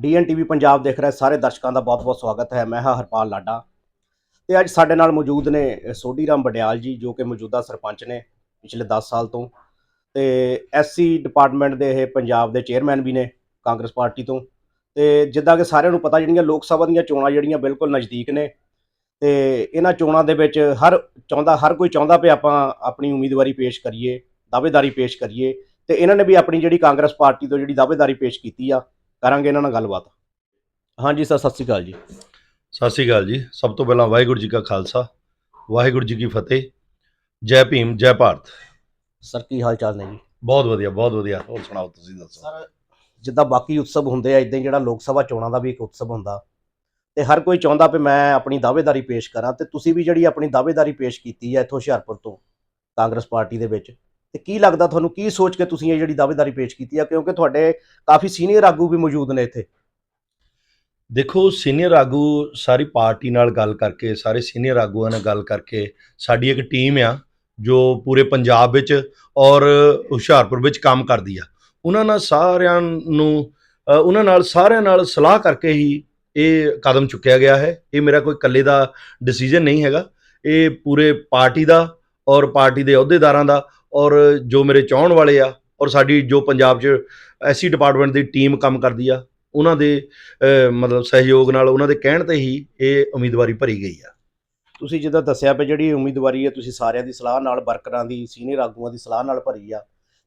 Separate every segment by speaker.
Speaker 1: ਡੀਐਨਟੀਵੀ ਪੰਜਾਬ ਦੇਖ ਰਹੇ, ਸਾਰੇ ਦਰਸ਼ਕਾਂ ਦਾ ਬਹੁਤ-ਬਹੁਤ ਸਵਾਗਤ ਹੈ। ਮੈਂ ਹਾਂ ਹਰਪਾਲ ਲਾਡਾ ਤੇ ਅੱਜ ਸਾਡੇ ਨਾਲ ਮੌਜੂਦ ਨੇ ਸੋਢੀ ਰਾਮ ਬਡਿਆਲ ਜੀ, ਜੋ ਕਿ ਮੌਜੂਦਾ ਸਰਪੰਚ ਨੇ ਪਿਛਲੇ 10 ਸਾਲ ਤੋਂ ਤੇ ਐਸਸੀ ਡਿਪਾਰਟਮੈਂਟ ਦੇ ਇਹ ਪੰਜਾਬ ਦੇ ਚੇਅਰਮੈਨ ਵੀ ਨੇ ਕਾਂਗਰਸ ਪਾਰਟੀ ਤੋਂ ਤੇ ਜਿੱਦਾਂ ਕਿ ਸਾਰਿਆਂ ਨੂੰ ਪਤਾ, ਜਿਹੜੀਆਂ ਲੋਕ ਸਭਾ ਦੀਆਂ ਚੋਣਾਂ ਜਿਹੜੀਆਂ ਬਿਲਕੁਲ ਨਜ਼ਦੀਕ ਨੇ ਤੇ ਇਹਨਾਂ ਚੋਣਾਂ ਦੇ ਵਿੱਚ ਹਰ ਚਾਹੁੰਦਾ, ਹਰ ਕੋਈ ਚਾਹੁੰਦਾ ਵੀ ਆਪਾਂ ਆਪਣੀ ਉਮੀਦਵਾਰੀ ਪੇਸ਼ ਕਰੀਏ, ਦਾਅਵੇਦਾਰੀ ਪੇਸ਼ ਕਰੀਏ ਤੇ ਇਹਨਾਂ ਨੇ ਵੀ ਆਪਣੀ ਜਿਹੜੀ ਕਾਂਗਰਸ ਪਾਰਟੀ ਤੋਂ ਜਿਹੜੀ ਦਾਅਵੇਦਾਰੀ ਪੇਸ਼ ਕੀਤੀ ਆ ਕਰਾਂਗੇ ਇਹਨਾਂ ਨਾਲ ਗੱਲਬਾਤ। ਹਾਂਜੀ ਸਰ ਸਤਿ ਸ਼੍ਰੀ ਅਕਾਲ ਜੀ।
Speaker 2: ਸਤਿ ਸ਼੍ਰੀ ਅਕਾਲ ਜੀ। ਸਭ ਤੋਂ ਪਹਿਲਾਂ ਵਾਹਿਗੁਰੂ ਜੀ ਕਾ ਖਾਲਸਾ ਵਾਹਿਗੁਰੂ ਜੀ ਕੀ ਫਤਿਹ। ਜੈ ਭੀਮ ਜੈ ਭਾਰਤ।
Speaker 1: ਸਰ ਕੀ ਹਾਲ ਚਾਲ ਨੇ ਜੀ?
Speaker 2: ਬਹੁਤ ਵਧੀਆ ਬਹੁਤ ਵਧੀਆ। ਹੋਰ ਸੁਣਾਓ ਤੁਸੀਂ ਦੱਸੋ?
Speaker 1: ਸਰ ਜਿੱਦਾਂ ਬਾਕੀ ਉਤਸਵ ਹੁੰਦੇ ਆ ਇਦਾਂ ਹੀ ਜਿਹੜਾ ਲੋਕ ਸਭਾ ਚੋਣਾਂ ਦਾ ਵੀ ਇੱਕ ਉਤਸਵ ਹੁੰਦਾ। ਤੇ ਹਰ ਕੋਈ ਚਾਹੁੰਦਾ ਵੀ ਮੈਂ ਆਪਣੀ ਦਾਅਵੇਦਾਰੀ ਪੇਸ਼ ਕਰਾਂ ਤੇ ਤੁਸੀਂ ਵੀ ਜਿਹੜੀ ਆਪਣੀ ਦਾਅਵੇਦਾਰੀ ਪੇਸ਼ ਕੀਤੀ ਹੈ ਇੱਥੋਂ ਹੁਸ਼ਿਆਰਪੁਰ ਤੋਂ ਕਾਂਗਰਸ ਪਾਰਟੀ ਦੇ ਵਿੱਚ ਤੇ ਕੀ ਲੱਗਦਾ ਤੁਹਾਨੂੰ, ਕੀ ਸੋਚ ਕੇ ਤੁਸੀਂ ਇਹ ਜਿਹੜੀ ਦਾਅਵੇਦਾਰੀ ਪੇਸ਼ ਕੀਤੀ ਆ? ਕਿਉਂਕਿ ਤੁਹਾਡੇ ਕਾਫੀ ਸੀਨੀਅਰ ਆਗੂ ਵੀ ਮੌਜੂਦ ਨੇ ਇੱਥੇ।
Speaker 2: ਦੇਖੋ ਸੀਨੀਅਰ ਆਗੂ ਸਾਰੀ ਪਾਰਟੀ ਨਾਲ ਗੱਲ ਕਰਕੇ, ਸਾਰੇ ਸੀਨੀਅਰ ਆਗੂਆਂ ਨਾਲ ਗੱਲ ਕਰਕੇ ਸਾਡੀ ਇੱਕ ਟੀਮ ਆ, ਜੋ ਪੂਰੇ ਪੰਜਾਬ ਵਿੱਚ ਔਰ ਹੁਸ਼ਿਆਰਪੁਰ ਵਿੱਚ ਕੰਮ ਕਰਦੀ ਆ। ਉਹਨਾਂ ਨਾਲ ਸਾਰਿਆਂ ਨੂੰ ਉਹਨਾਂ ਨਾਲ ਸਾਰਿਆਂ ਨਾਲ ਸਲਾਹ ਕਰਕੇ ਹੀ ਇਹ ਕਦਮ ਚੁੱਕਿਆ ਗਿਆ ਹੈ। ਇਹ ਮੇਰਾ ਕੋਈ ਇਕੱਲੇ ਦਾ ਡਿਸੀਜਨ ਨਹੀਂ ਹੈਗਾ। ਇਹ ਪੂਰੇ ਪਾਰਟੀ ਦਾ ਔਰ ਪਾਰਟੀ ਦੇ ਅਹੁਦੇਦਾਰਾਂ ਦਾ ਔਰ ਜੋ ਮੇਰੇ ਚਾਹਣ ਵਾਲੇ ਆ ਔਰ ਸਾਡੀ ਜੋ ਪੰਜਾਬ 'ਚ ਐਸੀ ਡਿਪਾਰਟਮੈਂਟ ਦੀ ਟੀਮ ਕੰਮ ਕਰਦੀ ਆ ਉਹਨਾਂ ਦੇ ਮਤਲਬ ਸਹਿਯੋਗ ਨਾਲ ਉਹਨਾਂ ਦੇ ਕਹਿਣ ਤੇ ਹੀ ਇਹ ਉਮੀਦਵਾਰੀ ਭਰੀ ਗਈ ਆ।
Speaker 1: ਤੁਸੀਂ ਜਿੱਦਾਂ ਦੱਸਿਆ ਵੀ ਜਿਹੜੀ ਉਮੀਦਵਾਰੀ ਹੈ ਤੁਸੀਂ ਸਾਰਿਆਂ ਦੀ ਸਲਾਹ ਨਾਲ ਵਰਕਰਾਂ ਦੀ ਸੀਨੀਅਰ ਆਗੂਆਂ ਦੀ ਸਲਾਹ ਨਾਲ ਭਰੀ ਆ।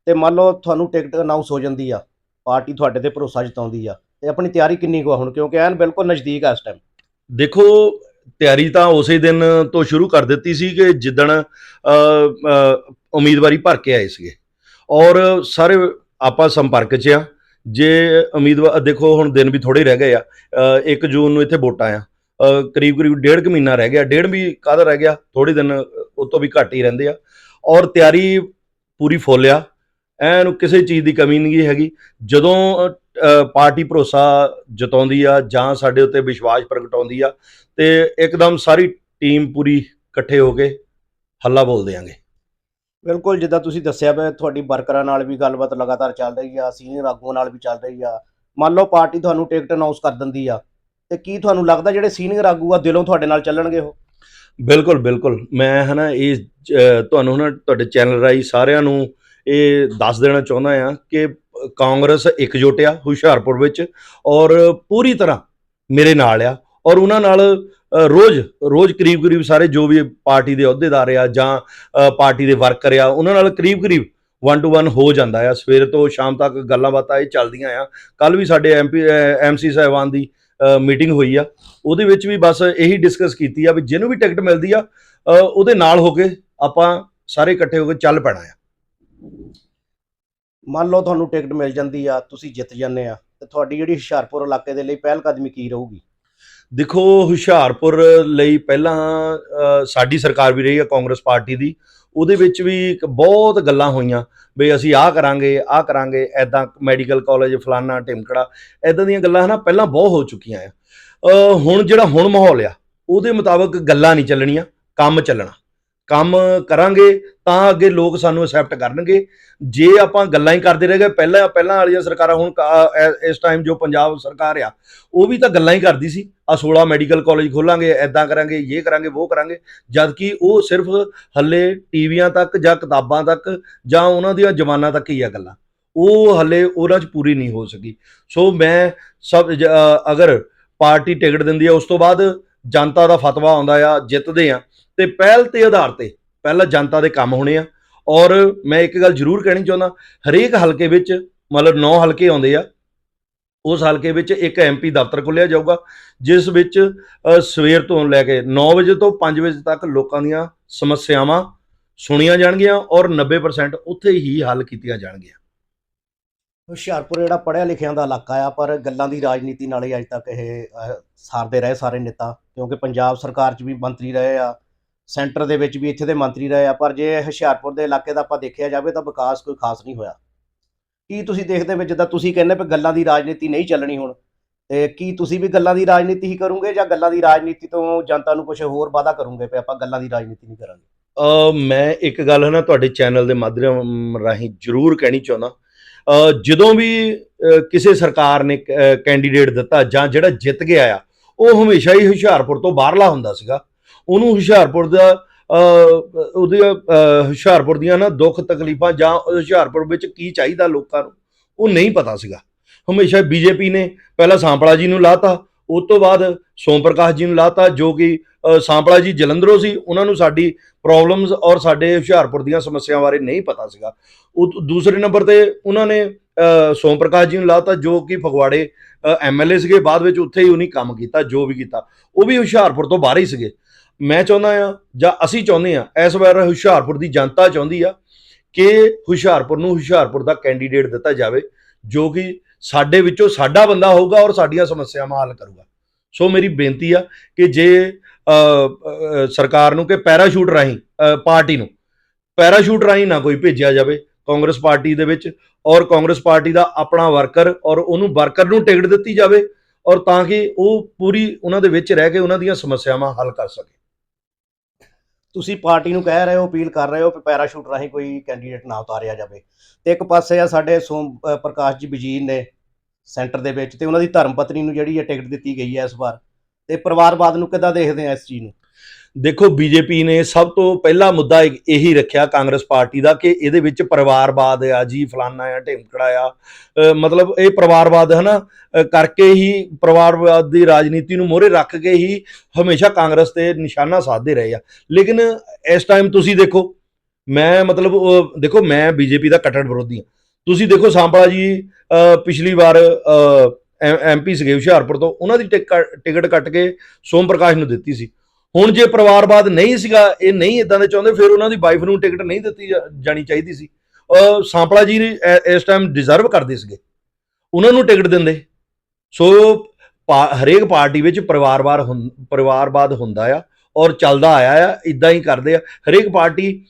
Speaker 1: ਤੇ ਮੰਨ ਲਓ ਤੁਹਾਨੂੰ ਟਿਕਟ ਅਨਾਉਂਸ ਹੋ ਜਾਂਦੀ ਆ ਪਾਰਟੀ ਤੁਹਾਡੇ ਤੇ ਭਰੋਸਾ ਜਤਾਉਂਦੀ ਆ ਤੇ ਆਪਣੀ ਤਿਆਰੀ ਕਿੰਨੀ ਕੁ ਹੁਣ? ਕਿਉਂਕਿ ਐਨ ਬਿਲਕੁਲ ਨਜ਼ਦੀਕ ਆ ਇਸ ਟਾਈਮ
Speaker 2: ਦੇਖੋ ਤਿਆਰੀ ਤਾਂ ਉਸੇ ਦਿਨ ਤੋਂ ਸ਼ੁਰੂ ਕਰ ਦਿੱਤੀ ਸੀ ਕਿ ਜਿੱਦਣ ਉਮੀਦਵਾਰੀ ਭਰ ਕੇ ਆਏ ਸੀਗੇ। ਔਰ ਸਾਰੇ ਆਪਾਂ ਸੰਪਰਕ 'ਚ ਆ। ਜੇ ਉਮੀਦਵਾਰ ਦੇਖੋ ਹੁਣ ਦਿਨ ਵੀ ਥੋੜੇ ਰਹਿ ਗਏ ਆ। 1 ਜੂਨ ਨੂੰ ਇੱਥੇ ਵੋਟਾਂ ਆ। ਕਰੀਬ ਕਰੀਬ ਡੇਢ ਕੁ ਮਹੀਨਾ ਰਹਿ ਗਿਆ। ਡੇਢ ਵੀ ਕਾਹਦਾ ਰਹਿ ਗਿਆ? ਥੋੜੇ ਦਿਨ ਉਹ ਤੋਂ ਵੀ ਘੱਟ ਹੀ ਰਹਿੰਦੇ ਆ। ਔਰ ਤਿਆਰੀ ਪੂਰੀ ਫੁੱਲ ਆ। ਐਨ ਕਿਸੇ ਚੀਜ਼ ਦੀ ਕਮੀ ਨਹੀਂ ਹੈਗੀ। ਜਦੋਂ ਪਾਰਟੀ ਭਰੋਸਾ ਜਤਾਉਂਦੀ ਆ ਜਾਂ ਸਾਡੇ ਉੱਤੇ ਵਿਸ਼ਵਾਸ ਪ੍ਰਗਟਾਉਂਦੀ ਆ ਤੇ ਇੱਕਦਮ ਸਾਰੀ ਟੀਮ ਪੂਰੀ ਇਕੱਠੇ ਹੋ ਕੇ ਹੱਲਾ ਬੋਲ ਦਿਆਂਗੇ।
Speaker 1: ਬਿਲਕੁਲ ਜਿੱਦਾਂ ਤੁਸੀਂ ਦੱਸਿਆ ਵੀ ਤੁਹਾਡੀ ਵਰਕਰਾਂ ਨਾਲ ਵੀ ਗੱਲਬਾਤ ਲਗਾਤਾਰ ਚੱਲ ਰਹੀ ਆ ਸੀਨੀਅਰ ਆਗੂਆਂ ਨਾਲ ਵੀ ਚੱਲ ਰਹੀ ਆ। ਮੰਨ ਲਓ ਪਾਰਟੀ ਤੁਹਾਨੂੰ ਟਿਕਟ ਅਨਾਉਂਸ ਕਰ ਦਿੰਦੀ ਆ ਤੇ ਕੀ ਤੁਹਾਨੂੰ ਲੱਗਦਾ ਜਿਹੜੇ ਸੀਨੀਅਰ ਆਗੂ ਆ ਦਿਲੋਂ ਤੁਹਾਡੇ ਨਾਲ ਚੱਲਣਗੇ ਉਹ?
Speaker 2: ਬਿਲਕੁਲ ਬਿਲਕੁਲ। ਮੈਂ ਹਨਾ ਇਹ ਤੁਹਾਨੂੰ ਹਨਾ ਤੁਹਾਡੇ ਚੈਨਲ ਰਾਹੀਂ ਸਾਰਿਆਂ ਨੂੰ ਇਹ ਦੱਸ ਦੇਣਾ ਚਾਹੁੰਦਾ ਆ ਕਿ ਕਾਂਗਰਸ ਇਕਜੁੱਟ ਆ ਹੁਸ਼ਿਆਰਪੁਰ ਵਿੱਚ ਔਰ ਪੂਰੀ ਤਰ੍ਹਾਂ ਮੇਰੇ ਨਾਲ ਆ ਔਰ ਉਹਨਾਂ ਨਾਲ ਰੋਜ਼ ਰੋਜ਼ ਕਰੀਬ ਕਰੀਬ ਸਾਰੇ ਜੋ ਵੀ ਪਾਰਟੀ ਦੇ ਅਹੁਦੇਦਾਰ ਆ ਜਾਂ ਪਾਰਟੀ ਦੇ ਵਰਕਰ ਆ, ਉਹਨਾਂ ਨਾਲ ਕਰੀਬ ਕਰੀਬ ਵਨ ਟੂ ਵਨ ਹੋ ਜਾਂਦਾ ਆ। ਸਵੇਰ ਤੋਂ ਸ਼ਾਮ ਤੱਕ ਗੱਲਾਂ ਬਾਤਾਂ ਇਹ ਚੱਲਦੀਆਂ ਆ। ਕੱਲ ਵੀ ਸਾਡੇ ਐਮਪੀ ਐਮਸੀ ਸਾਹਿਬਾਨ ਦੀ ਮੀਟਿੰਗ ਹੋਈ ਆ। ਉਹਦੇ ਵਿੱਚ ਵੀ ਬਸ ਇਹੀ ਡਿਸਕਸ ਕੀਤੀ ਆ ਵੀ ਜਿਹਨੂੰ ਵੀ ਟਿਕਟ ਮਿਲਦੀ ਆ ਉਹਦੇ ਨਾਲ ਹੋ ਕੇ ਆਪਾਂ ਸਾਰੇ ਇਕੱਠੇ ਹੋ ਕੇ ਚੱਲ ਪੈਣਾ ਆ।
Speaker 1: ਮੰਨ ਲਓ ਤੁਹਾਨੂੰ ਟਿਕਟ ਮਿਲ ਜਾਂਦੀ ਆ, ਤੁਸੀਂ ਜਿੱਤ ਜਾਂਦੇ ਆ, ਤੇ ਤੁਹਾਡੀ ਜਿਹੜੀ ਹੁਸ਼ਿਆਰਪੁਰ ਇਲਾਕੇ ਦੇ ਲਈ ਪਹਿਲ ਕਦਮੀ ਕੀ ਰਹੂਗੀ?
Speaker 2: ਦੇਖੋ, ਹੁਸ਼ਿਆਰਪੁਰ ਲਈ ਪਹਿਲਾਂ ਸਾਡੀ ਸਰਕਾਰ ਵੀ ਰਹੀ ਆ ਕਾਂਗਰਸ ਪਾਰਟੀ ਦੀ, ਉਹਦੇ ਵਿੱਚ ਵੀ ਬਹੁਤ ਗੱਲਾਂ ਹੋਈਆਂ ਵੀ ਅਸੀਂ ਆਹ ਕਰਾਂਗੇ ਆਹ ਕਰਾਂਗੇ ਐਦਾਂ ਮੈਡੀਕਲ ਕਾਲਜ ਫਲਾਨਾ ਟਿਮਕੜਾ ਐਦਾਂ ਦੀਆਂ ਗੱਲਾਂ ਹਨਾ ਪਹਿਲਾਂ ਬਹੁਤ ਹੋ ਚੁੱਕੀਆਂ ਆ। ਹੁਣ ਜਿਹੜਾ ਹੁਣ ਮਾਹੌਲ ਆ, ਉਹਦੇ ਮੁਤਾਬਕ ਗੱਲਾਂ ਨਹੀਂ ਚੱਲਣੀਆਂ, ਕੰਮ ਚੱਲਣਾ। ਕੰਮ ਕਰਾਂਗੇ, ਤਾਂ ਅੱਗੇ ਲੋਕ ਸਾਨੂੰ ਅਸੈਪਟ ਕਰਨਗੇ। ਜੇ ਆਪਾਂ ਗੱਲਾਂ ਹੀ ਕਰਦੇ ਰਹਿ ਗਏ, ਪਹਿਲਾਂ ਪਹਿਲਾਂ ਵਾਲੀਆਂ ਸਰਕਾਰਾਂ ਹੁਣ ਕਾ- ਇਸ ਟਾਈਮ ਜੋ ਪੰਜਾਬ ਸਰਕਾਰ ਆ, ਉਹ ਵੀ ਤਾਂ ਗੱਲਾਂ ਹੀ ਕਰਦੀ ਸੀ। ਆ 16 ਮੈਡੀਕਲ ਕਾਲਜ ਖੋਲਾਂਗੇ ਐਦਾਂ ਕਰਾਂਗੇ ਇਹ ਕਰਾਂਗੇ ਉਹ ਕਰਾਂਗੇ। ਜਦ ਕਿ ਉਹ ਸਿਰਫ ਹੱਲੇ ਟੀਵੀਆਂ ਤੱਕ ਜਾਂ ਕਿਤਾਬਾਂ ਤੱਕ ਜਾਂ ਉਹਨਾਂ ਦੀਆਂ ਜ਼ਮਾਨਾਂ ਤੱਕ ਹੀ ਆ ਗੱਲਾਂ। ਉਹ ਹੱਲੇ ਉਹਨਾਂ 'ਚ ਪੂਰੀ ਨਹੀਂ ਹੋ ਸਕੀ। ਸੋ ਮੈਂ ਸਭ ਜ- ਅਗਰ ਪਾਰਟੀ ਟਿਕਟ ਦਿੰਦੀ ਹੈ ਉਸ ਤੋਂ ਬਾਅਦ ਜਨਤਾ ਦਾ ਫਤਵਾ ਆਉਂਦਾ ਆ, ਜਿੱਤਦੇ ਆ। ਤੇ ਪਹਿਲ ਤੇ ਆਧਾਰ ਤੇ, ਪਹਿਲਾਂ ਜਨਤਾ ਦੇ ਕੰਮ ਹੋਣੇ ਆ। ਔਰ ਮੈਂ ਇੱਕ ਗੱਲ ਜ਼ਰੂਰ ਕਹਿਣੀ ਚਾਹੁੰਦਾ, ਹਰੇਕ ਹਲਕੇ ਵਿੱਚ ਮਤਲਬ 9 ਹਲਕੇ ਆਉਂਦੇ ਆ, ਉਸ ਹਲਕੇ ਵਿੱਚ ਇੱਕ ਐਮਪੀ ਦਫ਼ਤਰ ਖੋਲ੍ਹਿਆ ਜਾਊਗਾ, ਜਿਸ ਵਿੱਚ ਸਵੇਰ ਤੋਂ ਲੈ ਕੇ 9 ਵਜੇ ਤੋਂ 5 ਵਜੇ ਤੱਕ ਲੋਕਾਂ ਦੀਆਂ ਸਮੱਸਿਆਵਾਂ ਸੁਣੀਆਂ ਜਾਣਗੀਆਂ ਔਰ 90% ਉੱਥੇ ਹੀ ਹੱਲ ਕੀਤੀਆਂ ਜਾਣਗੀਆਂ।
Speaker 1: ਹੁਸ਼ਿਆਰਪੁਰ ਜਿਹੜਾ ਪੜ੍ਹਿਆ ਲਿਖਿਆਂ ਦਾ ਇਲਾਕਾ ਆ, ਪਰ ਗੱਲਾਂ ਦੀ ਰਾਜਨੀਤੀ ਨਾਲ ਹੀ ਅੱਜ ਤੱਕ ਇਹ ਸਾਰਦੇ ਰਹੇ ਸਾਰੇ ਨੇਤਾ, ਕਿਉਂਕਿ ਪੰਜਾਬ ਸਰਕਾਰ 'ਚ ਵੀ ਮੰਤਰੀ ਰਹੇ ਆ ਸੈਂਟਰ ਦੇ ਵਿੱਚ ਵੀ ਇੱਥੇ ਦੇ ਮੰਤਰੀ ਰਹੇ ਆ, ਪਰ ਜੇ ਹੁਸ਼ਿਆਰਪੁਰ ਦੇ ਇਲਾਕੇ ਦਾ ਆਪਾਂ ਦੇਖਿਆ ਜਾਵੇ ਤਾਂ ਵਿਕਾਸ ਕੋਈ ਖਾਸ ਨਹੀਂ ਹੋਇਆ। ਕੀ ਤੁਸੀਂ ਦੇਖਦੇ ਹੋ ਜਿੱਦਾਂ ਤੁਸੀਂ ਕਹਿੰਦੇ ਪਏ ਗੱਲਾਂ ਦੀ ਰਾਜਨੀਤੀ ਨਹੀਂ ਚੱਲਣੀ ਹੁਣ, ਤੇ ਕੀ ਤੁਸੀਂ ਵੀ ਗੱਲਾਂ ਦੀ ਰਾਜਨੀਤੀ ਹੀ ਕਰੋਗੇ ਜਾਂ ਗੱਲਾਂ ਦੀ ਰਾਜਨੀਤੀ ਤੋਂ ਜਨਤਾ ਨੂੰ ਕੁਝ ਹੋਰ ਵਾਅਦਾ ਕਰੋਗੇ ਪਏ ਆਪਾਂ ਗੱਲਾਂ ਦੀ ਰਾਜਨੀਤੀ ਨਹੀਂ ਕਰਾਂਗੇ?
Speaker 2: ਮੈਂ ਇੱਕ ਗੱਲ ਹੈ ਨਾ ਤੁਹਾਡੇ ਚੈਨਲ ਦੇ ਮਾਧਿਅਮ ਰਾਹੀਂ ਜ਼ਰੂਰ ਕਹਿਣੀ ਚਾਹੁੰਦਾ। ਜਦੋਂ ਵੀ ਕਿਸੇ ਸਰਕਾਰ ਨੇ ਕੈਂਡੀਡੇਟ ਦਿੱਤਾ ਜਾਂ ਜਿਹੜਾ ਜਿੱਤ ਗਿਆ ਆ, ਉਹ ਹਮੇਸ਼ਾ ਹੀ ਹੁਸ਼ਿਆਰਪੁਰ ਤੋਂ ਬਾਹਰਲਾ ਹੁੰਦਾ ਸੀਗਾ। ਉਹਨੂੰ ਹੁਸ਼ਿਆਰਪੁਰ ਦਾ ਅ, ਉਹਦੇ ਹੁਸ਼ਿਆਰਪੁਰ ਦੀਆਂ ਨਾ ਦੁੱਖ ਤਕਲੀਫਾਂ ਜਾਂ ਹੁਸ਼ਿਆਰਪੁਰ ਵਿੱਚ ਕੀ ਚਾਹੀਦਾ ਲੋਕਾਂ ਨੂੰ ਉਹ ਨਹੀਂ ਪਤਾ ਸੀਗਾ। ਹਮੇਸ਼ਾ ਬੀਜੇਪੀ ਨੇ ਪਹਿਲਾਂ ਸਾਂਪਲਾ ਜੀ ਨੂੰ ਲਾਤਾ ਉਸ ਤੋਂ ਬਾਅਦ ਸੋਮ ਪ੍ਰਕਾਸ਼ ਜੀ ਨੂੰ ਲਾਤਾ ਜੋ ਕਿ ਸਾਂਪਲਾ ਜੀ ਜਲੰਧਰੋਂ ਸੀ ਉਹਨਾਂ ਨੂੰ ਸਾਡੀ ਪ੍ਰੋਬਲਮਸ ਔਰ ਸਾਡੇ ਹੁਸ਼ਿਆਰਪੁਰ ਦੀਆਂ ਸਮੱਸਿਆਵਾਂ ਬਾਰੇ ਨਹੀਂ ਪਤਾ ਸੀਗਾ। ਉਹ ਦੂਸਰੇ ਨੰਬਰ ਤੇ ਉਹਨਾਂ ਨੇ ਸੋਮ ਪ੍ਰਕਾਸ਼ ਜੀ ਨੂੰ ਲਾਤਾ ਜੋ ਕਿ ਫਗਵਾੜੇ ਐਮਐਲਏ ਸੀਗੇ ਬਾਅਦ ਵਿੱਚ ਉੱਥੇ ਹੀ ਉਹਨੇ ਕੰਮ ਕੀਤਾ ਜੋ ਵੀ ਕੀਤਾ। ਉਹ ਵੀ ਹੁਸ਼ਿਆਰਪੁਰ ਤੋਂ ਬਾਹਰ ਹੀ ਸੀਗੇ। ਮੈਂ ਚਾਹੁੰਦਾ ਆ ਜਾਂ ਅਸੀਂ ਚਾਹੁੰਦੇ ਆ ਇਸ ਵਾਰ ਹੁਸ਼ਿਆਰਪੁਰ ਦੀ ਜਨਤਾ ਚਾਹੁੰਦੀ ਆ ਕਿ ਹੁਸ਼ਿਆਰਪੁਰ ਨੂੰ ਹੁਸ਼ਿਆਰਪੁਰ ਦਾ ਕੈਂਡੀਡੇਟ ਦਿੱਤਾ ਜਾਵੇ, ਜੋ ਕਿ ਸਾਡੇ ਵਿੱਚੋਂ ਸਾਡਾ ਬੰਦਾ ਹੋਊਗਾ ਔਰ ਸਾਡੀਆਂ ਸਮੱਸਿਆਵਾਂ ਹੱਲ ਕਰੂਗਾ। ਸੋ ਮੇਰੀ ਬੇਨਤੀ ਆ ਕਿ ਜੇ ਸਰਕਾਰ ਨੂੰ ਕਿ ਪੈਰਾਸ਼ੂਟ ਰਾਹੀਂ ਪਾਰਟੀ ਨੂੰ ਪੈਰਾਸ਼ੂਟ ਰਾਹੀਂ ਨਾ ਕੋਈ ਭੇਜਿਆ ਜਾਵੇ ਕਾਂਗਰਸ ਪਾਰਟੀ ਦੇ ਵਿੱਚ ਔਰ ਕਾਂਗਰਸ ਪਾਰਟੀ ਦਾ ਆਪਣਾ ਵਰਕਰ ਔਰ ਉਹਨੂੰ ਵਰਕਰ ਨੂੰ ਟਿਕਟ ਦਿੱਤੀ ਜਾਵੇ ਔਰ ਤਾਂ ਕਿ ਉਹ ਪੂਰੀ ਉਹਨਾਂ ਦੇ ਵਿੱਚ ਰਹਿ ਕੇ ਉਹਨਾਂ ਦੀਆਂ ਸਮੱਸਿਆਵਾਂ ਹੱਲ ਕਰ ਸਕੇ।
Speaker 1: ਤੁਸੀਂ ਪਾਰਟੀ ਨੂੰ ਕਹਿ ਰਹੇ ਹੋ ਅਪੀਲ ਕਰ ਰਹੇ ਹੋ ਕਿ ਪੈਰਾਸ਼ੂਟ ਰਾਹੀਂ ਕੋਈ ਕੈਂਡੀਡੇਟ ਨਾ ਉਤਾਰਿਆ ਜਾਵੇ। ਤੇ ਇੱਕ ਪਾਸੇ ਆ ਸਾਡੇ ਸੋਮ ਅ, ਪ੍ਰਕਾਸ਼ ਜੀ ਬਜੀਰ ਨੇ ਸੈਂਟਰ ਦੇ ਵਿੱਚ ਤੇ ਉਹਨਾਂ ਦੀ ਧਰਮ ਪਤਨੀ ਨੂੰ ਜਿਹੜੀ ਹੈ ਟਿਕਟ ਦਿੱਤੀ ਗਈ ਹੈ ਇਸ ਵਾਰ। ਤੇ ਪਰਿਵਾਰਵਾਦ ਨੂੰ ਕਿੱਦਾਂ ਦੇਖਦੇ ਆ ਇਸ ਚੀਜ਼ ਨੂੰ?
Speaker 2: ਦੇਖੋ, ਬੀਜੇਪੀ ਨੇ ਸਭ ਤੋਂ ਪਹਿਲਾ ਮੁੱਦਾ ਇਹ- ਇਹੀ ਰੱਖਿਆ ਕਾਂਗਰਸ ਪਾਰਟੀ ਦਾ ਕਿ ਇਹਦੇ ਵਿੱਚ ਪਰਿਵਾਰਵਾਦ ਆ ਜੀ, ਫਲਾਨਾ ਆ, ਢਿਮਕੜਾ ਆ। ਮਤਲਬ ਇਹ ਪਰਿਵਾਰਵਾਦ ਹੈ ਨਾ ਕਰਕੇ ਹੀ ਪਰਿਵਾਰਵਾਦ ਦੀ ਰਾਜਨੀਤੀ ਨੂੰ ਮੋਹਰੇ ਰੱਖ ਕੇ ਹੀ ਹਮੇਸ਼ਾ ਕਾਂਗਰਸ ਤੇ ਨਿਸ਼ਾਨਾ ਸਾਧਦੇ ਰਹੇ ਆ। ਲੇਕਿਨ ਇਸ ਟਾਈਮ ਤੁਸੀਂ ਦੇਖੋ, ਮੈਂ ਮਤਲਬ ਦੇਖੋ, ਮੈਂ ਬੀਜੇਪੀ ਦਾ ਕੱਟੜ ਵਿਰੋਧੀ ਹਾਂ ਤੁਸੀਂ ਦੇਖੋ ਸਾਂਪਲਾ ਜੀ ਪਿਛਲੀ ਵਾਰ ਐਮਪੀ ਸੀਗੇ ਹੁਸ਼ਿਆਰਪੁਰ ਤੋਂ, ਉਹਨਾਂ ਦੀ ਟਿਕ- ਟਿਕਟ ਕੱਟ ਕੇ ਸੋਮ ਪ੍ਰਕਾਸ਼ ਨੂੰ ਦਿੱਤੀ ਸੀ। ਹੁਣ ਜੇ ਪਰਿਵਾਰਵਾਦ ਨਹੀਂ ਸੀਗਾ, ਇਹ ਨਹੀਂ ਇਦਾਂ ਦੇ ਚਾਹੁੰਦੇ, ਫਿਰ ਉਹਨਾਂ ਦੀ ਵਾਈਫ ਨੂੰ ਟਿਕਟ ਨਹੀਂ ਦਿੱਤੀ ਜਾ- ਜਾਣੀ ਚਾਹੀਦੀ ਸੀ। ਅਹ ਸਾਂਪਲਾ ਜੀ ਇਸ ਟਾਈਮ ਡਿਜ਼ਰਵ ਕਰਦੇ ਸੀਗੇ। ਉਹਨਾਂ ਨੂੰ ਟਿਕਟ ਦਿੰਦੇ। ਸੋ ਪਾ- ਹਰੇਕ ਪਾਰਟੀ ਵਿੱਚ ਪਰਿਵਾਰਵਾਦ ਹੁੰ- ਪਰਿਵਾਰਵਾਦ ਹੁੰਦਾ ਆ ਔਰ ਚੱਲਦਾ ਆਇਆ ਆ ਇਦਾਂ ਹੀ ਕਰਦੇ ਆ। ਹਰੇਕ ਪਾਰਟੀ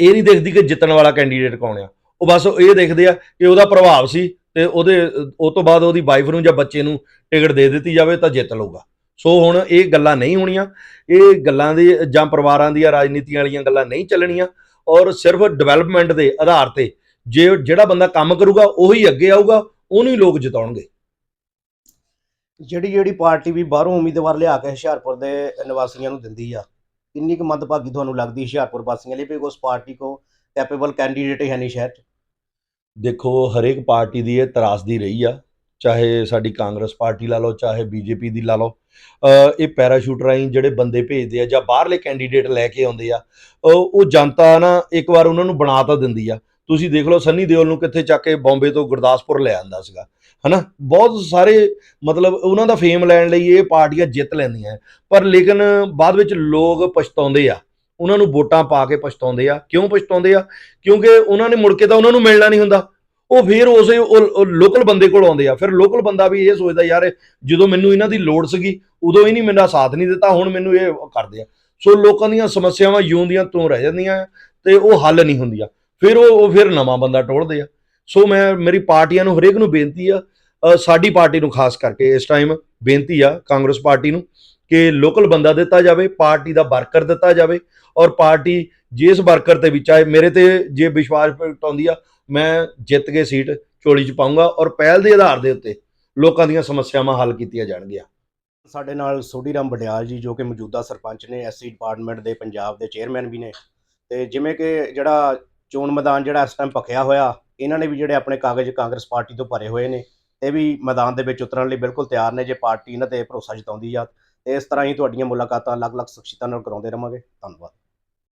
Speaker 2: ਇਹ ਨਹੀਂ ਦੇਖਦੀ ਕਿ ਜਿੱਤਣ ਵਾਲਾ ਕੈਂਡੀਡੇਟ ਕੌਣ ਆ। ਉਹ ਬਸ ਇਹ ਦੇਖਦੇ ਆ ਕਿ ਉਹਦਾ ਪ੍ਰਭਾਵ ਸੀ ਤੇ ਉਹਦੇ ਉਹ ਤੋਂ ਬਾਅਦ ਉਹਦੀ ਵਾਈਫ ਨੂੰ ਜਾਂ ਬੱਚੇ ਨੂੰ ਟਿਕਟ ਦੇ ਦਿੱਤੀ ਜਾਵੇ ਤਾਂ ਜਿੱਤ ਲਊਗਾ। ਸੋ ਹੁਣ ਇਹ ਗੱਲਾਂ ਨਹੀਂ ਹੋਣੀਆਂ ਇਹ ਗੱਲਾਂ ਦੀ ਜਾਂ ਪਰਿਵਾਰਾਂ ਦੀਆਂ ਰਾਜਨੀਤੀਆਂ ਵਾਲੀਆਂ ਗੱਲਾਂ ਨਹੀਂ ਚੱਲਣੀਆਂ ਔਰ ਸਿਰਫ ਡਿਵੈਲਪਮੈਂਟ ਦੇ ਆਧਾਰ ਤੇ ਜੇ ਜਿਹੜਾ ਬੰਦਾ ਕੰਮ ਕਰੂਗਾ ਉਹੀ ਅੱਗੇ ਆਊਗਾ ਉਹਨੂੰ ਹੀ ਲੋਕ ਜਿਤਾਉਣਗੇ।
Speaker 1: ਜਿਹੜੀ ਜਿਹੜੀ ਪਾਰਟੀ ਵੀ ਬਾਹਰੋਂ ਉਮੀਦਵਾਰ ਲਿਆ ਕੇ ਹੁਸ਼ਿਆਰਪੁਰ ਦੇ ਨਿਵਾਸੀਆਂ ਨੂੰ ਦਿੰਦੀ ਆ ਕਿੰਨੀ ਕੁ ਮੰਦਭਾਗੀ ਤੁਹਾਨੂੰ ਲੱਗਦੀ ਹੁਸ਼ਿਆਰਪੁਰ ਵਾਸੀਆਂ ਲਈ ਵੀ ਉਸ ਪਾਰਟੀ ਕੋ ਕੈਪੇਬਲ ਕੈਂਡੀਡੇਟ ਹੀ ਹੈ ਨਹੀਂ ਸ਼ਹਿਰ 'ਚ?
Speaker 2: ਦੇਖੋ ਹਰੇਕ ਪਾਰਟੀ ਦੀ ਇਹ ਤਰਾਸਦੀ ਰਹੀ ਆ। ਚਾਹੇ ਸਾਡੀ ਕਾਂਗਰਸ ਪਾਰਟੀ ਲਾ ਲਓ, ਚਾਹੇ ਬੀਜੇਪੀ ਦੀ ਲਾ ਲਓ ਇਹ ਪੈਰਾਸ਼ੂਟ ਰਾਹੀਂ ਜਿਹੜੇ ਬੰਦੇ ਭੇਜਦੇ ਆ ਜਾਂ ਬਾਹਰਲੇ ਕੈਂਡੀਡੇਟ ਲੈ ਕੇ ਆਉਂਦੇ ਆ ਉਹ ਉਹ ਜਨਤਾ ਨਾ ਇੱਕ ਵਾਰ ਉਹਨਾਂ ਨੂੰ ਬਣਾ ਤਾਂ ਦਿੰਦੀ ਆ। ਤੁਸੀਂ ਦੇਖ ਲਓ ਸੰਨੀ ਦਿਓਲ ਨੂੰ ਕਿੱਥੇ ਚੱਕ ਕੇ ਬੰਬੇ ਤੋਂ ਗੁਰਦਾਸਪੁਰ ਲੈ ਆਂਦਾ ਸੀਗਾ, ਹਨਾ? ਬਹੁਤ ਸਾਰੇ ਮਤਲਬ ਉਹਨਾਂ ਦਾ ਫੇਮ ਲੈਣ ਲਈ ਇਹ ਪਾਰਟੀਆਂ ਜਿੱਤ ਲੈਂਦੀਆਂ ਪਰ ਲੇਕਿਨ ਬਾਅਦ ਵਿੱਚ ਲੋਕ ਪਛਤਾਉਂਦੇ ਆ। ਉਹਨਾਂ ਨੂੰ ਵੋਟਾਂ ਪਾ ਕੇ ਪਛਤਾਉਂਦੇ ਆ। ਕਿਉਂ ਪਛਤਾਉਂਦੇ ਆ? ਕਿਉਂਕਿ ਉਹਨਾਂ ਨੇ ਮੁੜ ਕੇ ਤਾਂ ਉਹਨਾਂ ਨੂੰ ਮਿਲਣਾ ਨਹੀਂ ਹੁੰਦਾ। ਉਹ ਫਿਰ ਉਸੇ ਉਹ ਲੋਕਲ ਬੰਦੇ ਕੋਲ ਆਉਂਦੇ ਆ। ਫਿਰ ਲੋਕਲ ਬੰਦਾ ਵੀ ਇਹ ਸੋਚਦਾ, ਯਾਰ, ਜਦੋਂ ਮੈਨੂੰ ਇਹਨਾਂ ਦੀ ਲੋੜ ਸੀਗੀ, ਉਦੋਂ ਹੀ ਨਹੀਂ ਮੇਰਾ ਸਾਥ ਨਹੀਂ ਦਿੱਤਾ, ਹੁਣ ਮੈਨੂੰ ਇਹ ਕਰਦੇ ਆ। ਸੋ ਲੋਕਾਂ ਦੀਆਂ ਸਮੱਸਿਆਵਾਂ ਯੂੰ ਦੀਆਂ ਤੋਂ ਰਹਿ ਜਾਂਦੀਆਂ ਤੇ ਉਹ ਹੱਲ ਨਹੀਂ ਹੁੰਦੀਆਂ। ਫਿਰ ਉਹ ਉਹ ਫਿਰ ਨਵਾਂ ਬੰਦਾ ਟੋੜਦੇ ਆ। ਸੋ ਮੈਂ, ਮੇਰੀ ਪਾਰਟੀਆਂ ਨੂੰ ਹਰੇਕ ਨੂੰ ਬੇਨਤੀ ਆ ਸਾਡੀ ਪਾਰਟੀ ਨੂੰ ਖਾਸ ਕਰਕੇ ਇਸ ਟਾਈਮ ਬੇਨਤੀ ਆ ਕਾਂਗਰਸ ਪਾਰਟੀ ਨੂੰ ਕਿ ਲੋਕਲ ਬੰਦਾ ਦਿੱਤਾ ਜਾਵੇ, ਪਾਰਟੀ ਦਾ ਵਰਕਰ ਦਿੱਤਾ ਜਾਵੇ ਔਰ ਪਾਰਟੀ ਜਿਸ ਵਰਕਰ ਤੇ ਵੀ, ਚਾਹੇ ਮੇਰੇ ਤੇ ਜੇ ਵਿਸ਼ਵਾਸ ਪ੍ਰਗਟਾਉਂਦੀ ਆ ਮੈਂ ਜਿੱਤ ਕੇ ਸੀਟ ਝੋਲੀ 'ਚ ਪਾਉਂਗਾ ਔਰ ਪਹਿਲ ਦੇ ਆਧਾਰ ਦੇ ਉੱਤੇ ਲੋਕਾਂ ਦੀਆਂ ਸਮੱਸਿਆਵਾਂ ਹੱਲ ਕੀਤੀਆਂ ਜਾਣਗੀਆਂ।
Speaker 1: ਸਾਡੇ ਨਾਲ ਸੋਢੀ ਰਾਮ ਬਡਿਆਲ ਜੀ ਜੋ ਕਿ ਮੌਜੂਦਾ ਸਰਪੰਚ ਨੇ ਐਸਸੀ ਡਿਪਾਰਟਮੈਂਟ ਦੇ ਪੰਜਾਬ ਦੇ ਚੇਅਰਮੈਨ ਵੀ ਨੇ। ਤੇ ਜਿਵੇਂ ਕਿ ਜਿਹੜਾ ਚੋਣ ਮੈਦਾਨ ਜਿਹੜਾ ਇਸ ਟਾਈਮ ਭਖਿਆ ਹੋਇਆ, ਇਹਨਾਂ ਨੇ ਵੀ ਜਿਹੜੇ ਆਪਣੇ ਕਾਗਜ਼ ਕਾਂਗਰਸ ਪਾਰਟੀ ਤੋਂ ਭਰੇ ਹੋਏ ਨੇ, ਇਹ ਵੀ ਮੈਦਾਨ ਦੇ ਵਿੱਚ ਉਤਰਨ ਲਈ ਬਿਲਕੁਲ ਤਿਆਰ ਨੇ ਜੇ ਪਾਰਟੀ ਇਹਨਾਂ ਤੇ ਭਰੋਸਾ ਜਤਾਉਂਦੀ ਆ ਤੇ ਇਸ ਤਰ੍ਹਾਂ ਹੀ ਤੁਹਾਡੀਆਂ ਮੁਲਾਕਾਤਾਂ ਅਲੱਗ-ਅਲੱਗ ਸ਼ਖਸੀਅਤਾਂ ਨਾਲ ਕਰਾਉਂਦੇ ਰਵਾਂਗੇ। ਧੰਨਵਾਦ।